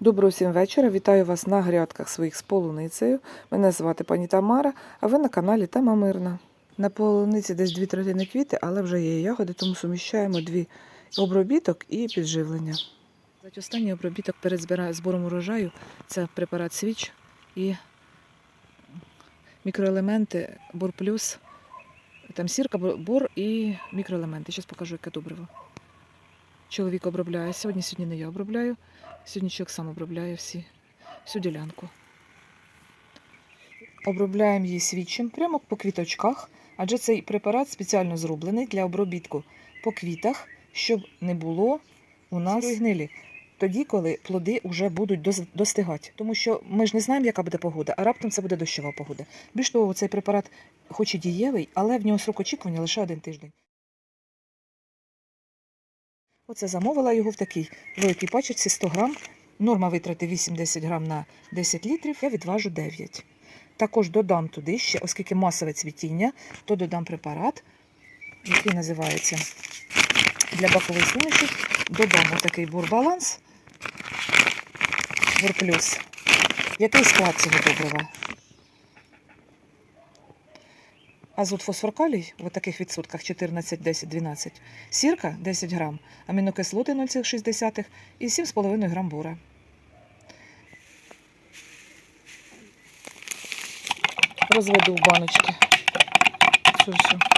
Доброго всім вечора. Вітаю вас на грядках своїх з полуницею. Мене звати пані Тамара, а ви на каналі Тема Мирна. На полуниці десь дві третини квіти, але вже є ягоди, тому суміщаємо дві обробіток і підживлення. Останній обробіток перед збором урожаю це препарат свіч і мікроелементи Бор Плюс. Там сірка, бор і мікроелементи. Зараз покажу, яке добриво. Чоловік обробляє. Сьогодні сьогодні не я обробляю. Сьогодні чоловік сам обробляє всі, всю ділянку. Обробляємо її свідчим прямо по квіточках, адже цей препарат спеціально зроблений для обробітку по квітах, щоб не було у нас гнилі. Тоді, коли плоди вже будуть достигати. Тому що ми ж не знаємо, яка буде погода, а раптом це буде дощова погода. Більш того, цей препарат хоч і дієвий, але в нього срок очікування лише один тиждень. Оце замовила його в такій великій пачці 100 грам. Норма витрати 8-10 грам на 10 літрів, я відважу 9. Також додам туди ще, оскільки масове цвітіння, то додам препарат, який називається для бакової суміші. Додам отакий бурбаланс, бурплюс. Який склад цього добрива? Азот фосфор калій в таких відсотках 14, 10, 12. Сірка 10 грам, амінокислоти 0,6 і 7,5 грам бура. Розведу в баночки. Все, все.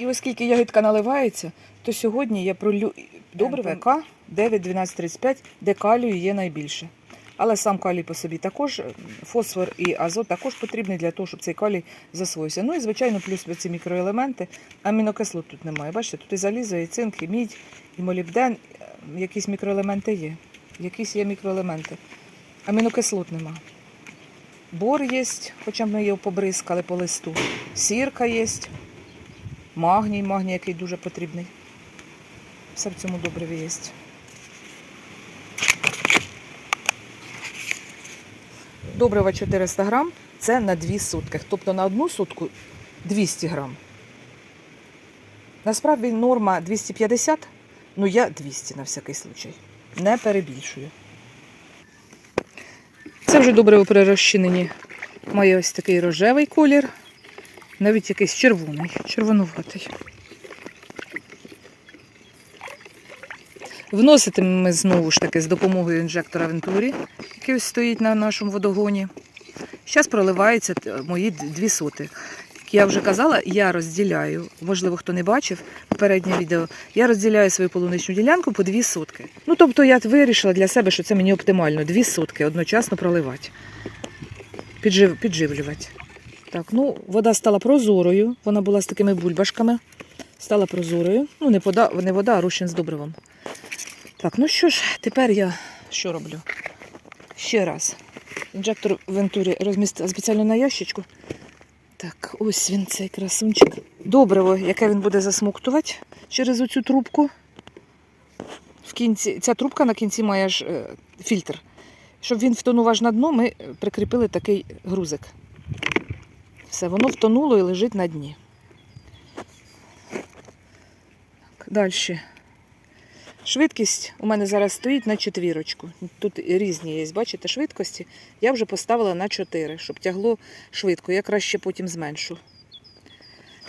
І оскільки ягідка наливається, то сьогодні я пролю добре ВК 9-12-35, де калію є найбільше. Але сам калій по собі також, е, фосфор і азот також потрібний для того, щоб цей калій засвоївся. Ну і, звичайно, плюс ці мікроелементи. Амінокислот тут немає. Бачите, тут і залізо, і цинк, і мідь, і молібден. Е, Якісь мікроелементи є. Якісь є мікроелементи. Амінокислот нема. Бор є, хоча ми його побризкали по листу. Сірка є. Магній, магній, який дуже потрібний. Все в цьому добриві є. Добрива 400 грам це на 2 сутки. Тобто на одну сутку 200 грам. Насправді норма 250, ну я 200 на всякий случай. Не перебільшую. Це вже добриво при розчиненні. Має ось такий рожевий колір навіть якийсь червоний, червонуватий. Вноситимемо ми знову ж таки з допомогою інжектора Вентурі, який ось стоїть на нашому водогоні. Зараз проливаються мої дві соти. Як я вже казала, я розділяю, можливо, хто не бачив попереднє відео, я розділяю свою полуничну ділянку по дві сотки. Ну, тобто я вирішила для себе, що це мені оптимально, дві сотки одночасно проливати, піджив, підживлювати. Так, ну, вода стала прозорою. Вона була з такими бульбашками. Стала прозорою. Ну, не вода, не вода, а розчин з добривом. Так, ну що ж, тепер я що роблю? Ще раз. Інжектор Вентурі розмістила спеціально на ящичку. Так, ось він цей красунчик. Добриво, яке він буде засмоктувати через оцю трубку. В кінці, ця трубка на кінці має ж е, фільтр. Щоб він втонув аж на дно, ми прикріпили такий грузик. Все, воно втонуло і лежить на дні. Далі. Швидкість у мене зараз стоїть на четвірочку. Тут різні є, бачите, швидкості. Я вже поставила на 4, щоб тягло швидко. Я краще потім зменшу.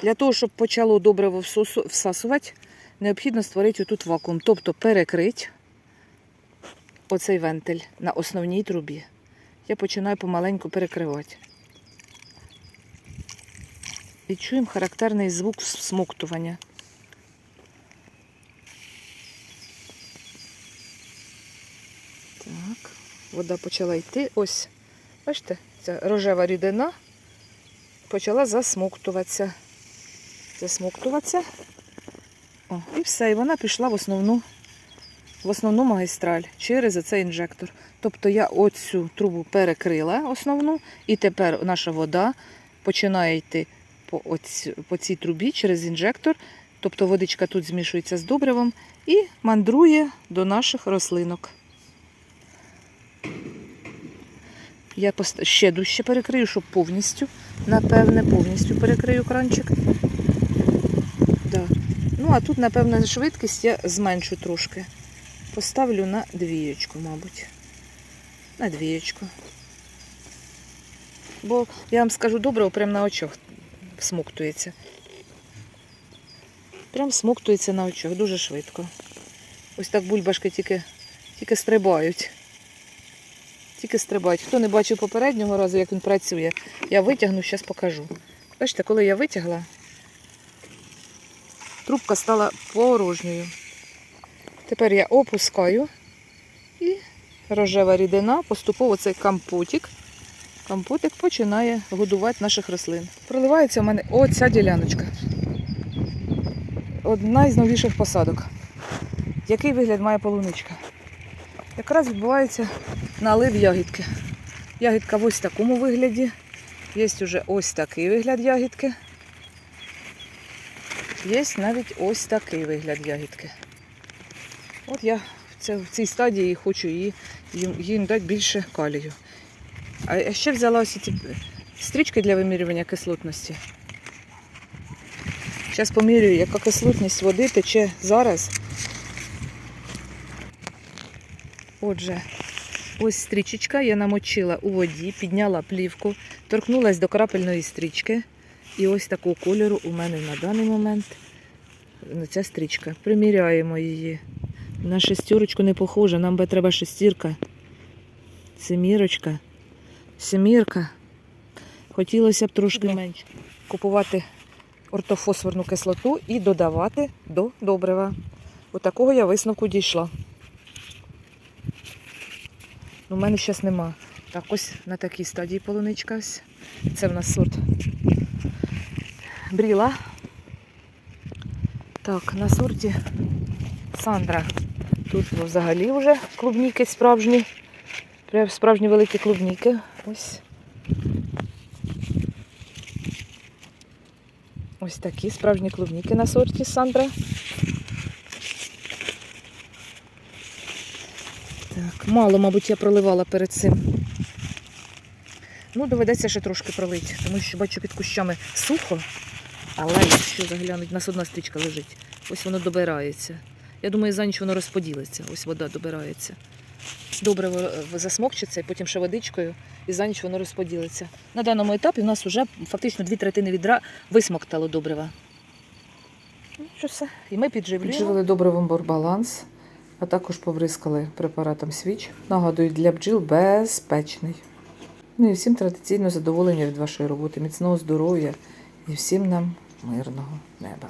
Для того, щоб почало добриво всасувати, необхідно створити отут вакуум. Тобто перекрити оцей вентиль на основній трубі. Я починаю помаленьку перекривати. І чуємо характерний звук смоктування. Так, вода почала йти. Ось, бачите, ця рожева рідина почала засмоктуватися. Засмоктуватися. О, і все, і вона пішла в основну, в основну магістраль через цей інжектор. Тобто я оцю трубу перекрила основну, і тепер наша вода починає йти по, оць, по цій трубі через інжектор. Тобто водичка тут змішується з добривом і мандрує до наших рослинок. Я ще дужче перекрию, щоб повністю, напевне, повністю перекрию кранчик. Да. Ну, а тут, напевне, швидкість я зменшу трошки. Поставлю на двієчку, мабуть. На двієчку. Бо я вам скажу добре, прямо на очах смоктується. Прям смоктується на очах дуже швидко. Ось так бульбашки тільки, тільки стрибають. Тільки стрибають. Хто не бачив попереднього разу, як він працює, я витягну, зараз покажу. Бачите, коли я витягла, трубка стала порожньою. Тепер я опускаю і рожева рідина, поступово цей компотик. Компотик починає годувати наших рослин. Проливається в мене оця діляночка. Одна із новіших посадок. Який вигляд має полуничка? Якраз відбувається налив ягідки. Ягідка в ось такому вигляді. Є вже ось такий вигляд ягідки. Є навіть ось такий вигляд ягідки. От я в цій стадії хочу їй, їм, їм дати більше калію. А я ще взяла ось ці стрічки для вимірювання кислотності. Зараз помірюю, яка кислотність води тече зараз. Отже, ось стрічечка я намочила у воді, підняла плівку, торкнулась до крапельної стрічки. І ось такого кольору у мене на даний момент ну, ця стрічка. Приміряємо її. На шестерочку не похоже, нам би треба шестірка. Семірочка. Семірка. Хотілося б трошки менше купувати ортофосфорну кислоту і додавати до добрива. Отакого я висновку дійшла. У мене зараз нема. Так, ось на такій стадії полуничка. Ось. Це в нас сорт бріла. Так, на сорті Сандра. Тут взагалі вже клубніки справжні. Прям справжні великі клубніки. Ось. Ось такі справжні клубніки на сорті Сандра. Так, мало, мабуть, я проливала перед цим. Ну, доведеться ще трошки пролити, тому що бачу під кущами сухо, але якщо заглянуть, у нас одна стрічка лежить. Ось воно добирається. Я думаю, за ніч воно розподілиться. Ось вода добирається. Добре засмокчиться і потім ще водичкою, і за ніч воно розподілиться. На даному етапі у нас вже фактично дві третини відра висмоктало добрива. Ну, що все. І ми підживлюємо. Підживили добривом борбаланс, а також побризкали препаратом свіч. Нагадую, для бджіл безпечний. Ну і всім традиційно задоволення від вашої роботи, міцного здоров'я і всім нам мирного неба.